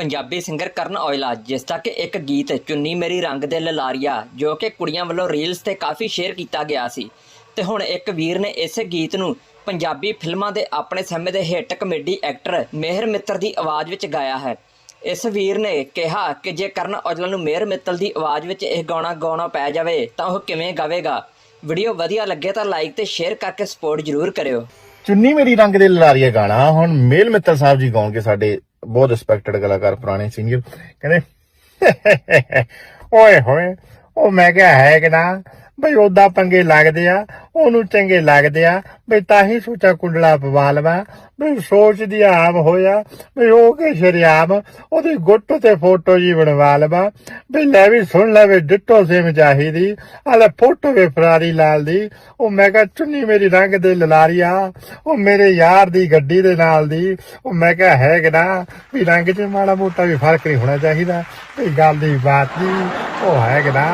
Punjabi singer ਕਰਨ ਔਜਲਾ, ਜਿਸ ਦਾ ਕਿ ਇੱਕ ਗੀਤ ਚੁੰਨੀ ਮੇਰੀ ਰੰਗ ਦੇ ਲਲਾਰੀਆ, ਜੋ ਕਿ ਕੁੜੀਆਂ ਵੱਲੋਂ ਰੀਲਸ ਤੇ ਕਾਫੀ ਸ਼ੇਅਰ ਕੀਤਾ ਗਿਆ ਸੀ। ਤੇ ਹੁਣ ਇੱਕ ਵੀਰ ਨੇ ਇਸੇ ਗੀਤ ਨੂੰ ਪੰਜਾਬੀ ਫਿਲਮਾਂ ਦੇ ਆਪਣੇ ਸਮੇਂ ਦੇ ਹਿੱਟ ਕਮੇਡੀ ਐਕਟਰ ਮਿਹਰ ਮਿੱਤਰ ਦੀ ਆਵਾਜ਼ ਵਿੱਚ ਗਾਇਆ ਹੈ। ਇਸ ਵੀਰ ਨੇ ਕਿਹਾ ਕਿ ਜੇ ਕਰਨ ਔਜਲਾ ਨੂੰ ਮਿਹਰ ਮਿੱਤਲ ਦੀ ਆਵਾਜ਼ ਵਿੱਚ ਇਹ ਗਾਣਾ ਗਾਉਣਾ ਪੈ ਜਾਵੇ, ਤਾਂ ਉਹ ਕਿਵੇਂ ਗਾਵੇਗਾ? ਵੀਡੀਓ ਵਧੀਆ ਲੱਗੇ ਤਾਂ ਲਾਈਕ ਤੇ ਸ਼ੇਅਰ ਕਰਕੇ ਸਪੋਰਟ ਜ਼ਰੂਰ ਕਰਿਓ। ਚੁੰਨੀ ਮੇਰੀ ਰੰਗ ਦੇ ਲਲਾਰੀਆ ਗਾਣਾ, ਹੁਣ ਮੇਲ ਮਿੱਤਲ ਸਾਹਿਬ ਜੀ ਗਾਉਣਗੇ ਸਾਡੇ ਬਹੁਤ ਰਿਸਪੈਕਟਡ ਕਲਾਕਾਰ ਪੁਰਾਣੇ ਸਿੰਗਰ ਕਹਿੰਦੇ ਓਏ ਹੋਏ ਉਹ ਮੈਂ ਕਿਹਾ, ਹੈ ਕਿ ਨਾ? ਬਈ ਉਹਦਾ ਪੰਗੇ ਲੱਗਦੇ ਆ, ਉਹਨੂੰ ਚੰਗੇ ਲੱਗਦੇ ਆ, ਬਈ ਤਾਂ ਹੀ ਸੋਚਾ ਕੁੰਡਲਾ ਪਵਾ ਲਵਾ। ਬਈ ਸੋਚਦੀ ਆਮ ਹੋਇਆ, ਬਈ ਉਹ ਕੇ ਸ਼ਰਿਆਮ, ਉਹਦੀ ਗੁੱਟ ਤੇ ਫੋਟੋ ਜੀ ਬਣਵਾ ਲਵਾ। ਬਈ ਲੈ ਵੀ ਸੁਣ ਲੈ ਵੀ ਡਿੱਟੋ ਸੇਮ ਚਾਹੀਦੀ ਆਲੇ ਫੋਟੋ ਵੇ ਫਰਾਰੀ ਲਾਲ ਦੀ। ਉਹ ਮੈਂ ਕਿਹਾ, ਚੁੰਨੀ ਮੇਰੀ ਰੰਗ ਦੇ ਲਲਾਰੀਆ, ਉਹ ਮੇਰੇ ਯਾਰ ਦੀ ਗੱਡੀ ਦੇ ਨਾਲ ਦੀ। ਉਹ ਮੈਂ ਕਿਹਾ, ਹੈ ਕਿ ਨਾ? ਵੀ ਰੰਗ 'ਚ ਮਾੜਾ ਮੋਟਾ ਵੀ ਫ਼ਰਕ ਨਹੀਂ ਹੋਣਾ ਚਾਹੀਦਾ। ਵੀ ਗੱਲ ਦੀ ਬਾਤ ਨਹੀਂ ਉਹ ਹੈ ਕਿ ਨਾ